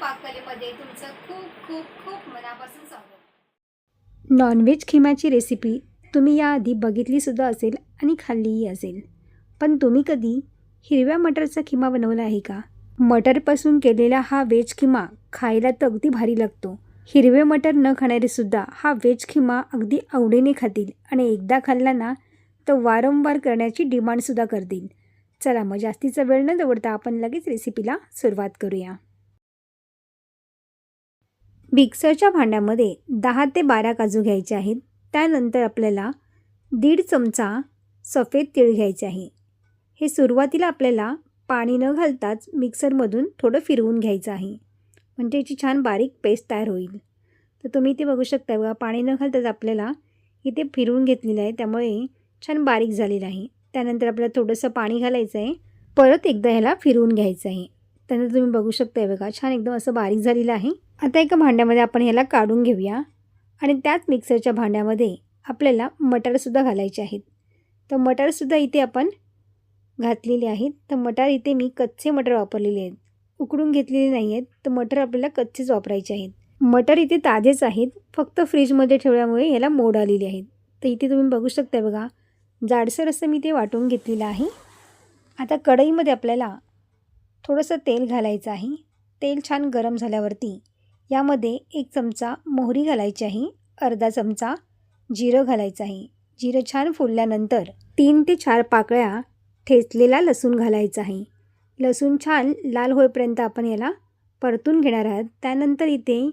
पाककलेमध्ये तुमचं खूप खूप खूप मनापासून स्वागत. नॉनव्हेज खिमाची रेसिपी तुम्ही याआधी बघितलीसुद्धा असेल आणि खाल्लीही असेल. पण तुम्ही कधी हिरव्या मटरचा खिमा बनवला आहे का? मटरपासून केलेला हा व्हेज खिमा खायला तर अगदी भारी लागतो. हिरवे मटर न खाणारेसुद्धा हा व्हेज खिमा अगदी आवडीने खातील आणि एकदा खाल्ला ना तर वारंवार करण्याची डिमांडसुद्धा करतील. चला मग जास्तीचा वेळ न दवडता आपण लगेच रेसिपीला सुरुवात करूया. मिक्सरच्या भांड्यामध्ये दहा ते बारा काजू घ्यायचे आहेत. त्यानंतर आपल्याला दीड चमचा सफेद तीळ घ्यायचे आहे. हे सुरुवातीला आपल्याला पाणी न घालताच मिक्सरमधून थोडं फिरवून घ्यायचं आहे. म्हणजे याची छान बारीक पेस्ट तयार होईल. तर तुम्ही ते बघू शकता बघा पाणी न घालताच आपल्याला इथे फिरवून घेतलेलं आहे. त्यामुळे छान बारीक झालेलं आहे. त्यानंतर आपल्याला थोडंसं पाणी घालायचं आहे. परत एकदा ह्याला फिरवून घ्यायचं आहे. त्यानंतर तुम्ही बघू शकताय बघा छान एकदम असं बारीक झालेलं आहे. आता एका भांड्यामध्ये आपण ह्याला काढून घेऊया. आणि त्याच मिक्सरच्या भांड्यामध्ये आपल्याला मटारसुद्धा घालायचे आहेत. तर मटारसुद्धा इथे आपण घातलेले आहेत. तर मटार इथे मी कच्चे मटर वापरलेले आहेत. उकडून घेतलेले नाही आहेत. तर मटर आपल्याला कच्चेच वापरायचे आहेत. मटर इथे ताजेच आहेत. फक्त फ्रीजमध्ये ठेवल्यामुळे ह्याला मोड आलेली आहेत. तर इथे तुम्ही बघू शकता बघा. जाडसर असं मी ते वाटून घेतलेलं आहे. आता कढईमध्ये आपल्याला थोडंसं तेल घालायचं आहे. तेल छान गरम झाल्यावरती यामध्ये एक चमचा मोहरी घालायची आहे अर्धा चमचा जिरं घालायचं आहे जिरं छान फुलल्यानंतर तीन ते चार पाकळ्या ठेचलेला लसूण घालायचा आहे लसूण छान लाल होईपर्यंत आपण याला परतून घेणार आहात. त्यानंतर इथे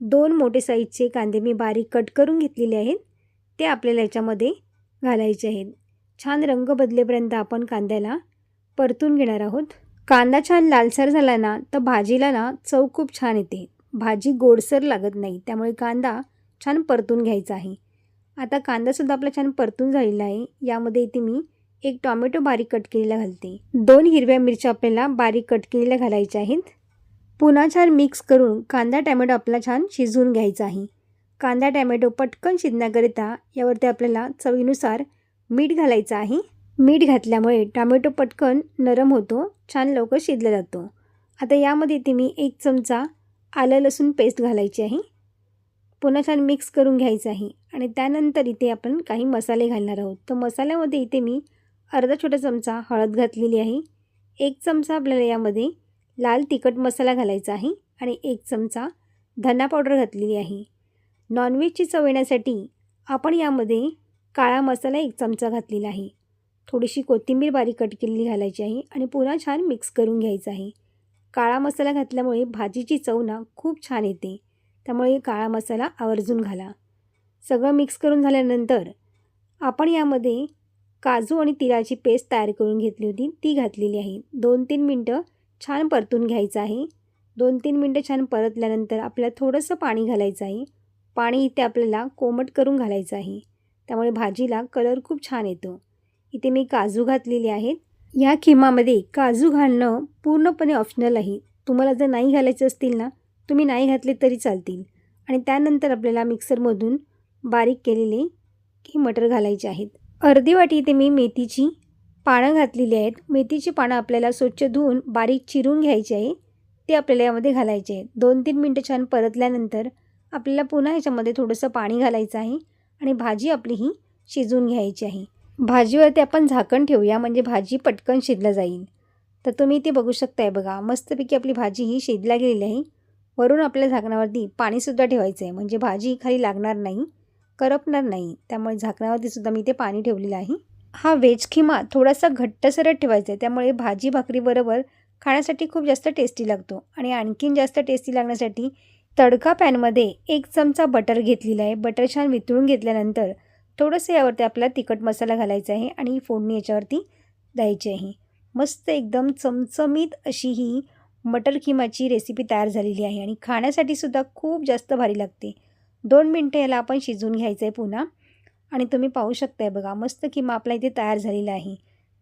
दोन मोठे साईजचे कांदे मी बारीक कट करून घेतलेले आहेत. ते आपल्याला याच्यामध्ये घालायचे आहेत. छान रंग बदलेपर्यंत आपण कांद्याला परतून घेणार आहोत. कांदा छान लालसर झाला ना तर भाजीला ना चव खूप छान येते. भाजी गोडसर लागत नाही त्यामुळे कांदा छान परतून घ्यायचा आहे. आता कांदासुद्धा आपला छान परतून झालेला आहे. यामध्ये इथे मी एक टॉमॅटो बारीक कट केलेला घालते. दोन हिरव्या मिरच्या आपल्याला बारीक कट केलेल्या घालायच्या आहेत. पुन्हा छान मिक्स करून कांदा टॅमॅटो आपला छान शिजवून घ्यायचा आहे. कांदा टॅमॅटो पटकन शिजण्याकरिता यावरती आपल्याला चवीनुसार मीठ घालायचं आहे. मीठ घातल्यामुळे टॉमॅटो पटकन नरम होतो छान लवकर शिजला जातो. आता यामध्ये ते मी एक चमचा आलं लसूण पेस्ट घालायची आहे. पुन्हा छान मिक्स करून घ्यायचं आहे. आणि त्यानंतर इथे आपण काही मसाले घालणार आहोत. तर मसाल्यामध्ये इथे मी अर्धा छोटा चमचा हळद घातलेली आहे. एक चमचा आपल्याला यामध्ये लाल तिखट मसाला घालायचा आहे. आणि एक चमचा धना पावडर घातलेली आहे. नॉनव्हेजची चव येण्यासाठी आपण यामध्ये काळा मसाला एक चमचा घातलेला आहे. थोडीशी कोथिंबीर बारीक कट केलेली घालायची आहे. आणि पुन्हा छान मिक्स करून घ्यायचं आहे. काळा मसाला घातल्यामुळे भाजीची चव ना खूप छान येते. त्यामुळे काळा मसाला आवर्जून घाला. सगळं मिक्स करून झाल्यानंतर आपण यामध्ये काजू आणि तिळाची पेस्ट तयार करून घेतली होती. ती घातलेली आहे. दोन तीन मिनटं छान परतून घ्यायचं आहे. दोन तीन मिनटं छान परतल्यानंतर आपल्याला थोडंसं पाणी घालायचं आहे. पाणी इथे आपल्याला कोमट करून घालायचं आहे. त्यामुळे भाजीला कलर खूप छान येतो. इथे मी काजू घातलेले आहेत. या खिमामध्ये काजू घालणं पूर्णपणे ऑप्शनल आहे. तुम्हाला जर नाही घालायचं असतील ना तुम्ही नाही घातले तरी चालतील. आणि त्यानंतर आपल्याला मिक्सरमधून बारीक केलेले की मटर घालायचे आहेत. अर्धी वाटी इथे मी मेथीची पानं घातलेली आहेत. मेथीची पानं आपल्याला स्वच्छ धुवून बारीक चिरून घ्यायची आहे. ते आपल्याला यामध्ये घालायचे आहे दोन तीन मिनटं छान परतल्यानंतर आपल्याला पुन्हा ह्याच्यामध्ये थोडंसं पाणी घालायचं आहे आणि भाजी आपली ही शिजवून घ्यायची आहे. भाजीवरती आपण झाकण ठेवूया म्हणजे भाजी पटकन शिजला जाईल. तर तुम्ही ते बघू शकताय बघा मस्तपैकी आपली भाजी ही शिजला गेलेली आहे. वरून आपल्या झाकणावरती पाणीसुद्धा ठेवायचं आहे म्हणजे भाजी खाली लागणार नाही करपणार नाही. त्यामुळे झाकणावरती सुद्धा मी ते पाणी ठेवलेलं आहे. हा व्हेज खिमा थोडासा घट्टसरट ठेवायचा आहे त्यामुळे भाजी भाकरीबरोबर खाण्यासाठी खूप जास्त टेस्टी लागतो. आणि आणखीन जास्त टेस्टी लागण्यासाठी तडका पॅनमध्ये एक चमचा बटर घेतलेला आहे. बटर छान वितळून घेतल्यानंतर थोडंसं यावरती आपल्याला तिखट मसाला घालायचा आहे आणि ही फोडणी याच्यावरती द्यायची आहे. मस्त एकदम चमचमीत अशी ही मटर किमाची रेसिपी तयार झालेली आहे आणि खाण्यासाठी सुद्धा खूप जास्त भारी लागते. दोन मिनटं याला आपण शिजवून घ्यायचं आहे पुन्हा आणि तुम्ही पाहू शकताय बघा मस्त किमा आपला इथे तयार झालेला आहे.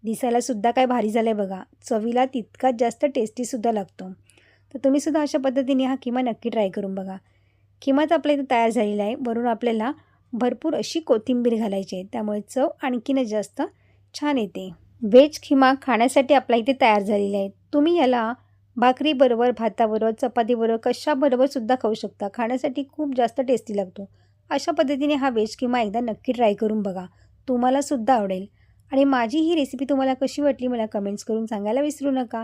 दिसायलासुद्धा काय भारी झालं आहे बघा. चवीला तितकाच जास्त टेस्टीसुद्धा लागतो. तर तुम्हीसुद्धा अशा पद्धतीने हा किमा नक्की ट्राय करून बघा. किमाच आपल्या इथे तयार झालेला आहे. वरून आपल्याला भरपूर अशी कोथिंबीर घालायची आहे. त्यामुळे चव आणखीनच जास्त छान येते. व्हेज खिमा खाण्यासाठी आपल्या इथे तयार झालेली आहे तुम्ही याला भाकरीबरोबर भाताबरोबर चपातीबरोबर कशाबरोबरसुद्धा खाऊ शकता. खाण्यासाठी खूप जास्त टेस्टी लागतो. अशा पद्धतीने हा व्हेज किमा एकदा नक्की ट्राय करून बघा. तुम्हालासुद्धा आवडेल. आणि माझी ही रेसिपी तुम्हाला कशी वाटली मला कमेंट्स करून सांगायला विसरू नका.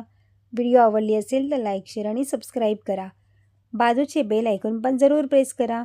व्हिडिओ आवडली असेल तर लाईक शेअर आणि सबस्क्राईब करा. बाजूचे बेल ऐकून पण जरूर प्रेस करा.